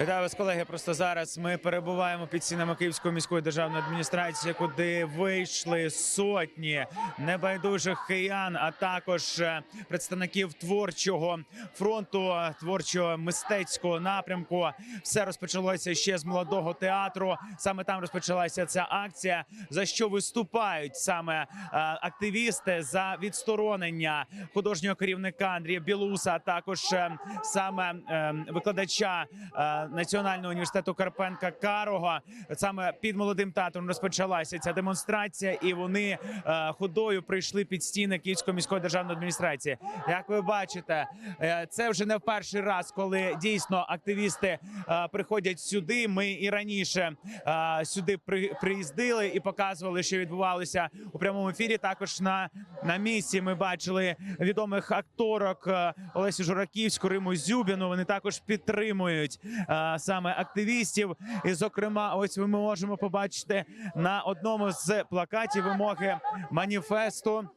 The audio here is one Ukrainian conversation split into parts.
Вітаю вас, колеги. Просто зараз ми перебуваємо під стінами Київської міської державної адміністрації, куди вийшли сотні небайдужих киян, а також е, представників творчого фронту, творчого мистецького напрямку. Все розпочалося ще з молодого театру. Саме там розпочалася ця акція. За що виступають саме е, активісти за відсторонення художнього керівника Андрія Білуса, а також е, саме викладача Національного університету Карпенка Карого. Саме під молодим театром розпочалася ця демонстрація, і вони е, ходою прийшли під стіни Київської міської державної адміністрації. Як ви бачите, е, це вже не в перший раз, коли дійсно активісти е, приходять сюди. Ми і раніше сюди при, приїздили і показували, що відбувалося у прямому ефірі. Також на, на місці ми бачили відомих акторок Олесі Жураківську, Риму Зюбіну. Вони також підтримують саме активістів. І, зокрема, ось ми можемо побачити на одному з плакатів вимоги маніфесту.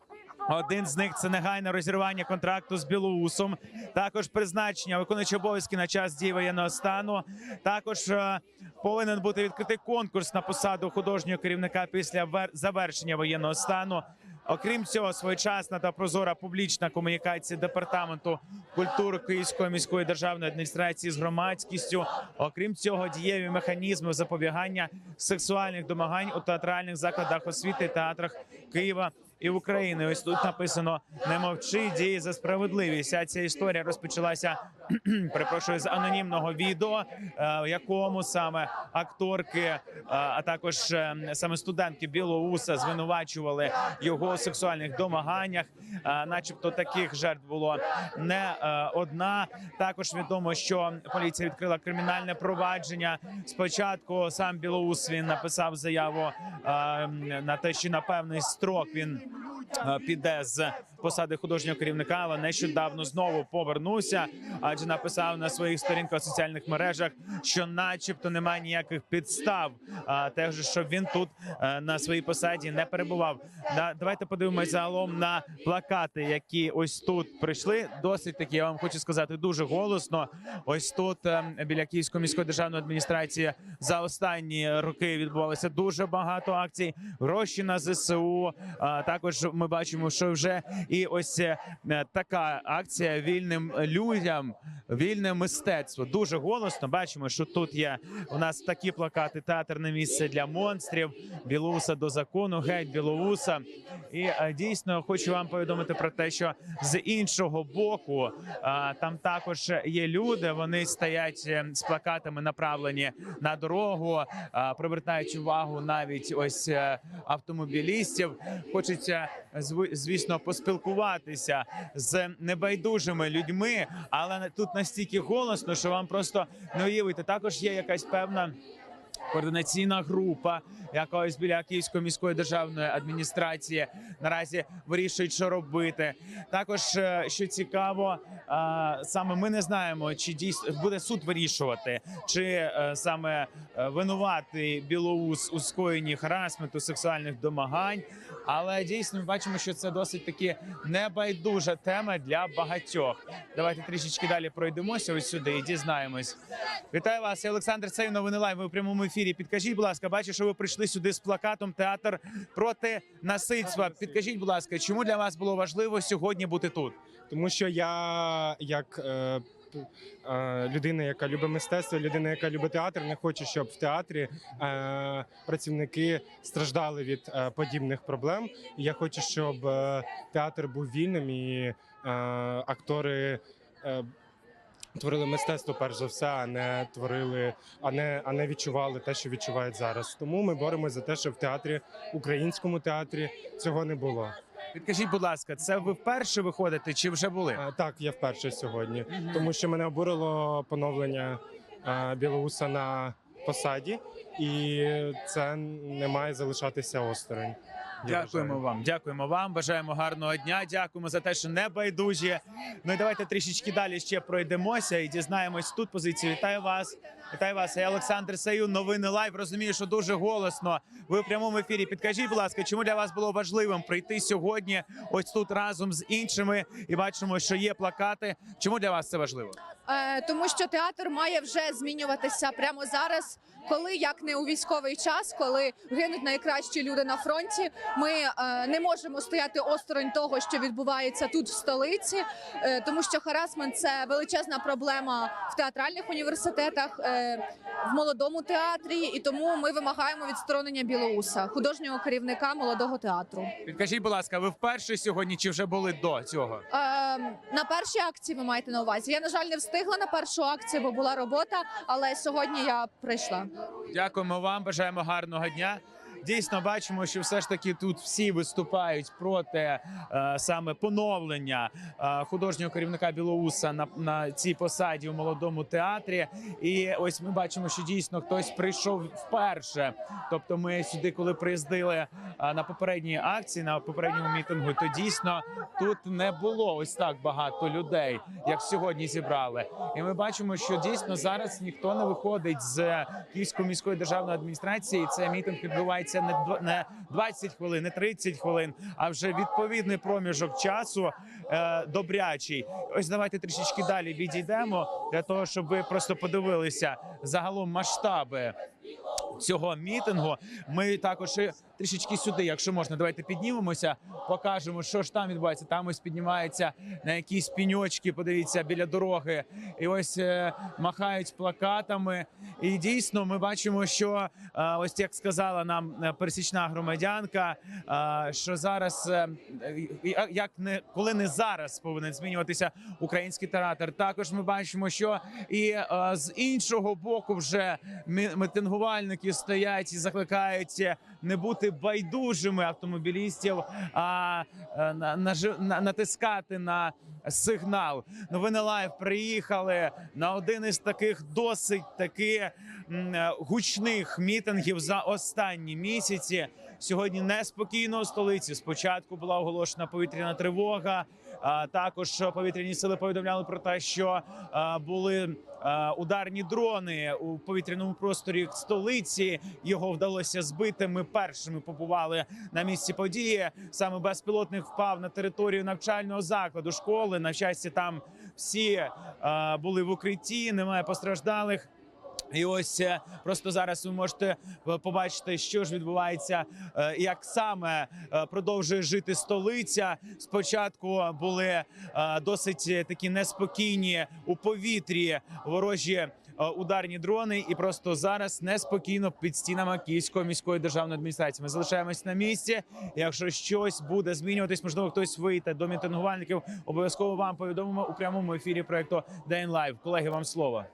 Один з них це негайне розірвання контракту з Білоусом, також призначення виконуючого обов'язки на час дії воєнного стану. Також е, повинен бути відкритий конкурс на посаду художнього керівника після вер- завершення воєнного стану. Окрім цього, своєчасна та прозора публічна комунікація департаменту культури Київської міської державної адміністрації з громадськістю. Окрім цього, дієві механізми запобігання сексуальних домагань у театральних закладах освіти, театрах Києва і України. Ось тут написано не мовчи, дії за справедливість. А ця історія розпочалася перепрошую з анонімного відео, е, в якому саме акторки, е, а також е, саме студентки Білоуса звинувачували його у сексуальних домаганнях. Начебто таких жертв було не одна. Також відомо, що поліція відкрила кримінальне провадження. Спочатку сам Білоус він написав заяву на те, що на певний строк він піде з посади художнього керівника, але нещодавно знову повернувся, адже написав на своїх сторінках в соціальних мережах, що, начебто, немає ніяких підстав, а теж щоб він тут е, на своїй посаді не перебував. Да, давайте подивимося загалом на плакати, які ось тут прийшли. Досить таки, я вам хочу сказати, дуже голосно. Ось тут е, біля Київської міської державної адміністрації за останні роки відбувалося дуже багато акцій. Гроші на ЗСУ. Також ми бачимо, що вже і ось е, така акція вільним людям, вільне мистецтво. Дуже голосно. Бачимо, що тут є у нас такі плакати: театрне місце для монстрів, Білоуса до закону, геть Білоуса. І е, дійсно хочу вам повідомити про те, що з іншого боку там також є люди. Вони стоять е, з плакатами направлені на дорогу, привертають увагу навіть ось е, автомобілістів. Хочеться звісно поспілкуватися з небайдужими людьми, але тут настільки голосно, що вам просто не уявити. Також є якась певна. Координаційна група, яка ось біля Київської міської державної адміністрації наразі вирішують, що робити. Також е, що цікаво, саме ми не знаємо, чи дійсно буде суд вирішувати, чи е, саме е, винуватий Білоус у скоєнні харасменту сексуальних домагань. Але дійсно ми бачимо, що це досить таки небайдужа тема для багатьох. Давайте трішечки далі пройдемося ось сюди і дізнаємось. Вітаю вас, я Олександр Цей, новини лайв. Ви у прямому ефірі. Підкажіть, будь ласка, бачу, що ви прийшли сюди з плакатом театр проти насильства. Підкажіть, будь ласка, чому для вас було важливо сьогодні бути тут? Тому що я, як е, людина, яка любить мистецтво, людина, яка любить театр, не хочу, щоб в театрі е, працівники страждали від е, подібних проблем. Я хочу, щоб е, театр був вільним і е, актори. Е, Творили мистецтво перш за все, а не творили, а не а не відчували те, що відчувають зараз. Тому ми боремося за те, щоб в театрі, українському театрі, цього не було. Підкажіть, будь ласка, це ви вперше виходите чи вже були? А, Так, я вперше сьогодні, тому що мене обурило поновлення а, Білоуса на посаді, і це не має залишатися осторонь. Дякуємо вам, дякуємо вам. Бажаємо гарного дня. Дякуємо за те, що не байдужі. Ну і давайте трішечки далі ще пройдемося і дізнаємось тут позицію. Вітаю вас. Вітаю вас. Я Олександр Саю. Новини лайв. Розумію, що дуже голосно. Ви в прямому ефірі. Підкажіть, будь ласка, чому для вас було важливим прийти сьогодні? Ось тут разом з іншими і бачимо, що є плакати. Чому для вас це важливо? Е, тому що театр має вже змінюватися прямо зараз. Коли як не у військовий час, коли гинуть найкращі люди на фронті, ми е, не можемо стояти осторонь того, що відбувається тут в столиці, е, тому що харасмент це величезна проблема в театральних університетах, е, в молодому театрі, і тому ми вимагаємо відсторонення Білоуса, художнього керівника молодого театру. Підкажіть, будь ласка, ви вперше сьогодні чи вже були до цього? Е, на першій акції ви маєте на увазі. Я на жаль не встигла на першу акцію, бо була робота, але сьогодні я прийшла. Дякуємо вам, бажаємо гарного дня. Дійсно, бачимо, що все ж таки тут всі виступають проти е, саме поновлення е, художнього керівника Білоуса на, на цій посаді у молодому театрі. І ось ми бачимо, що дійсно хтось прийшов вперше. Тобто, ми сюди, коли приїздили е, на попередній акції, на попередньому мітингу, то дійсно тут не було ось так багато людей, як сьогодні зібрали. І ми бачимо, що дійсно зараз ніхто не виходить з Київської міської державної адміністрації. Це мітинг відбувається дв- не 20 хвилин, не 30 хвилин, а вже відповідний проміжок часу е, добрячий. Ось давайте трішечки далі відійдемо для того, щоб ви просто подивилися загалом масштаби цього мітингу. Ми також трішечки сюди, якщо можна, давайте піднімемося, покажемо, що ж там відбувається. Там ось піднімаються на якісь піньочки. Подивіться біля дороги, і ось е, махають плакатами. І дійсно, ми бачимо, що е, ось як сказала нам е, пересічна громадянка, е, що зараз е, як не коли не зараз повинен змінюватися український театр. Також ми бачимо, що і е, з іншого боку вже мі- мітингувальники стоять і закликають е, не бути байдужими автомобілістів, а на, на, нажи- на, натискати на сигнал. Новини лайв приїхали на один із таких досить таки е, гучних мітингів за останні місяці. Сьогодні неспокійно у столиці. Спочатку була оголошена повітряна тривога. Також повітряні сили повідомляли про те, що були ударні дрони у повітряному просторі столиці. Його вдалося збити. Ми першими побували на місці події. Саме безпілотник впав на територію навчального закладу школи. На щастя, там всі були в укритті. Немає постраждалих. І ось е, просто зараз ви можете е, побачити, що ж відбувається, е, як саме продовжує жити столиця. Спочатку були досить такі неспокійні у повітрі ворожі. Ударні дрони, і просто зараз неспокійно під стінами Київської міської державної адміністрації. Ми залишаємось на місці. Якщо щось буде змінюватись, можливо, хтось вийде до мітингувальників. Обов'язково вам повідомимо у прямому ефірі проекту День Лайв. Колеги, вам слово.